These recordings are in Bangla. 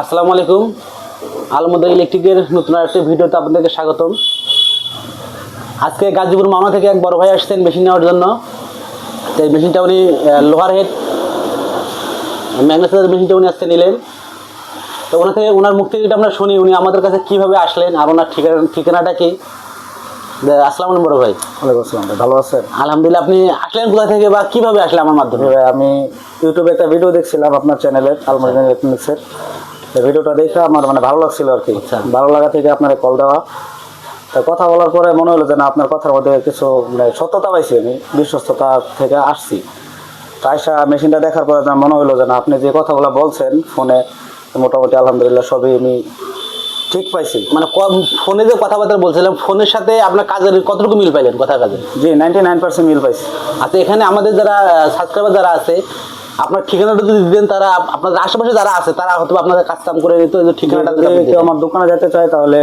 আসসালামু আলাইকুম। আলমদা ইলেকট্রিকের নতুন একটা ভিডিওতে আপনাদেরকে স্বাগতম। আজকে গাজীপুর মাওনা থেকে এক বড় ভাই আসছেন মেশিন নেওয়ার জন্য। এই মেশিনটা উনি লোহার হেড। ম্যাগনেসাইজের মেশিনটা উনি আজকে নিলেন। তো ওনার থেকে ওনার মুখ থেকে আমরা শুনি, উনি আমাদের কাছে কীভাবে আসলেন আর ওনার ঠিকানা, ঠিকানাটা কি? আসসালামু বড় ভাই। ওয়ালাইকুম আসসালাম ভালো আছেন? আলহামদুলিল্লাহ আপনি আসলেন কোথা থেকে বা কীভাবে আসলেন আমার মাধ্যমে? ভাই, আমি ইউটিউবে একটা ভিডিও দেখছিলাম আপনার চ্যানেলের আলমারিন ইলেকট্রনিক্সের ভিডিওটা দেখে আমার মানে ভালো লাগছিল আর কি। আচ্ছা। ভালো লাগা থেকে আপনার কল দেওয়া। তো কথা বলার পরে মনে হলো যে না আপনার কথার মধ্যে কিছু মানে সত্যতা পাইছি আমি বিশ্বস্ততা থেকে আসছি। তো আয়সা মেশিনটা দেখার পরে মনে হলো যে না আপনি যে কথাগুলো বলছেন ফোনে মোটামুটি আলহামদুলিল্লাহ সবই আমি ঠিক পাইছি মানে ফোনে যে কথাবার্তা বলছিলাম ফোনের সাথে আপনার কাজের কতটুকু মিল পাইলেন কথা কাজে জি নাইনটি নাইন পার্সেন্ট মিল পাইছি। আচ্ছা এখানে আমাদের যারা সাবস্ক্রাইবার যারা আছে আপনার ঠিকানাটা যদি দিতেন তারা আপনাদের আশেপাশে যারা আছে তারা হয়তো আপনাদের কাজ কাম করে নিত ঠিকানাটা যদি কেউ আমার দোকানে যেতে চায় তাহলে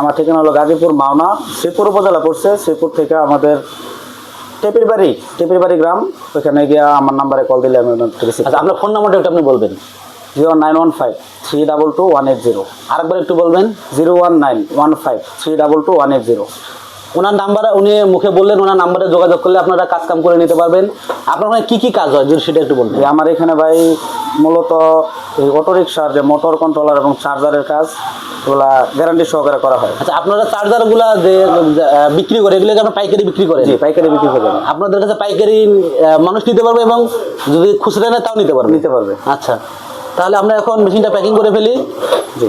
আমার ঠিকানা হলো গাজীপুর মাওনা শ্রীপুর উপজেলা পড়ছে শ্রীপুর থেকে আমাদের টেপির বাড়ি টেপির বাড়ি গ্রাম ওইখানে গিয়ে আমার নাম্বারে কল দিলে আমি আচ্ছা আপনার ফোন নাম্বারটা একটু আপনি বলবেন। Zero nine one five three double two one eight zero আরেকবার একটু বলবেন zero one nine one five three double two one eight zero ওনার নাম্বার উনি মুখে বললেন ওনার নাম্বারে যোগাযোগ করলে আপনারা কাজ কাম করে নিতে পারবেন। আপনার ওখানে কী কী কাজ হয় যদি সেটা একটু বলবেন আমার এখানে ভাই মূলত এই অটো রিক্সার যে মোটর কন্ট্রোলার এবং চার্জারের কাজ ওগুলা গ্যারান্টি সহকারে করা হয়। আচ্ছা আপনারা চার্জারগুলো যে বিক্রি করে এগুলো আপনার পাইকারি বিক্রি করেন? জি পাইকারি বিক্রি করবেন আপনাদের কাছে পাইকারি মানুষ নিতে পারবে এবং যদি খুচরা নেয় তাও নিতে পারবে? নিতে পারবে। আচ্ছা। তাহলে আমরা এখন মেশিনটা প্যাকিং করে ফেলি জি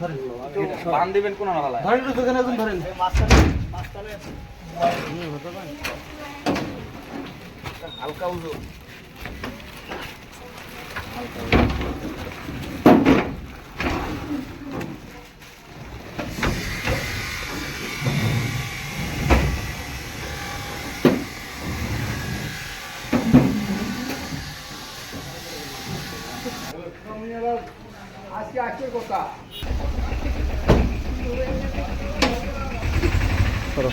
ধরেন। বান দিবেন কোন নালা ধরেন তো সেখানে একদম ধরেন। হালকা উজো। Thank you. আজকে আজকে কথা করো